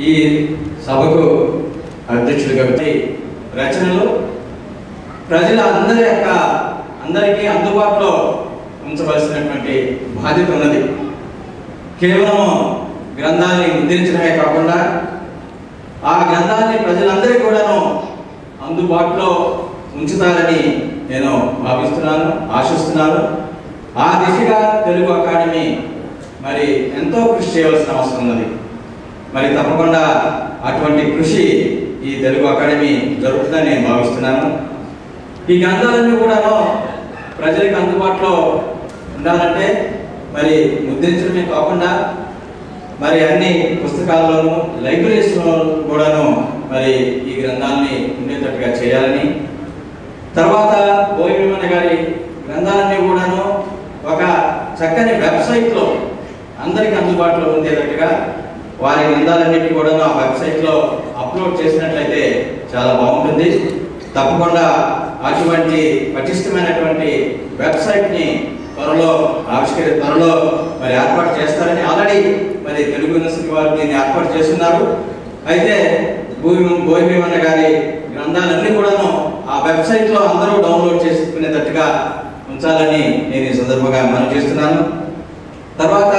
ఈ సభకు అధ్యక్షుడిగా వచ్చి రచనలు ప్రజల అందరి యొక్క అందరికీ అందుబాటులో ఉంచవలసినటువంటి బాధ్యత ఉన్నది. కేవలం గ్రంథాన్ని ముద్రించడమే కాకుండా ఆ గ్రంథాన్ని ప్రజలందరికీ కూడాను అందుబాటులో ఉంచుతారని నేను భావిస్తున్నాను ఆశిస్తున్నాను. ఆ దిశగా తెలుగు అకాడమీ మరి ఎంతో కృషి చేయవలసిన అవసరం ఉన్నది. మరి తప్పకుండా అటువంటి కృషి ఈ తెలుగు అకాడమీ జరుగుతుందని నేను భావిస్తున్నాను. ఈ గ్రంథాలన్నీ కూడాను ప్రజలకు అందుబాటులో ఉండాలంటే మరి ముద్రించడమే కాకుండా మరి అన్ని పుస్తకాల్లోనూ లైబ్రరీస్లో కూడాను మరి ఈ గ్రంథాలని ఉండేటట్టుగా చేయాలని. తర్వాత బోయిమన్న గారి గ్రంథాలన్నీ కూడాను ఒక చక్కని వెబ్సైట్లో అందరికి అందుబాటులో ఉండేటట్టుగా వారి గ్రంథాలన్నింటినీ కూడా ఆ వెబ్సైట్లో అప్లోడ్ చేసినట్లయితే చాలా బాగుంటుంది. తప్పకుండా అటువంటి పటిష్టమైనటువంటి వెబ్సైట్ని త్వరలో ఆవిష్కరి త్వరలో మరి ఏర్పాటు చేస్తారని ఆల్రెడీ మరి తెలుగు యూనివర్సిటీ వారు దీన్ని ఏర్పాటు చేస్తున్నారు. అయితే భూమి భూమిమన్న గారి గ్రంథాలన్నీ కూడాను ఆ వెబ్సైట్లో అందరూ డౌన్లోడ్ చేసుకునేటట్టుగా ఉంచాలని నేను ఈ సందర్భంగా మనం చేస్తున్నాను. తర్వాత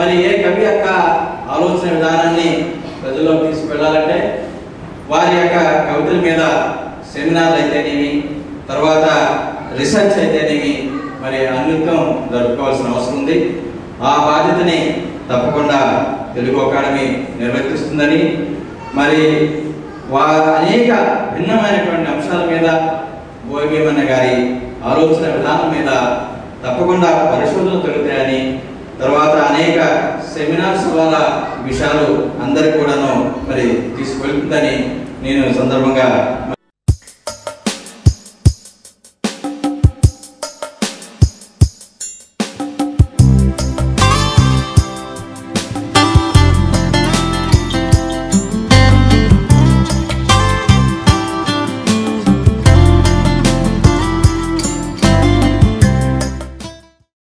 మరి ఏ కవి యొక్క ఆలోచన విధానాన్ని ప్రజల్లోకి తీసుకువెళ్ళాలంటే వారి యొక్క కవితల మీద సెమినార్లు అయితేనేమి తర్వాత రీసెర్చ్ అయితేనేమి మరి అన్నిత్యం జరుపుకోవాల్సిన అవసరం ఉంది. ఆ బాధ్యతని తప్పకుండా తెలుగు అకాడమీ నిర్వర్తిస్తుందని మరి వారు అనేక భిన్నమైనటువంటి అంశాల మీద భోగిమన్న గారి ఆలోచన విధానం మీద తప్పకుండా పరిశోధనలు జరుగుతాయని తర్వాత అనేక సెమినార్స్ వల్ల విషయాలు అందరికి కూడాను మరి తీసుకువెళ్తుందని నేను సందర్భంగా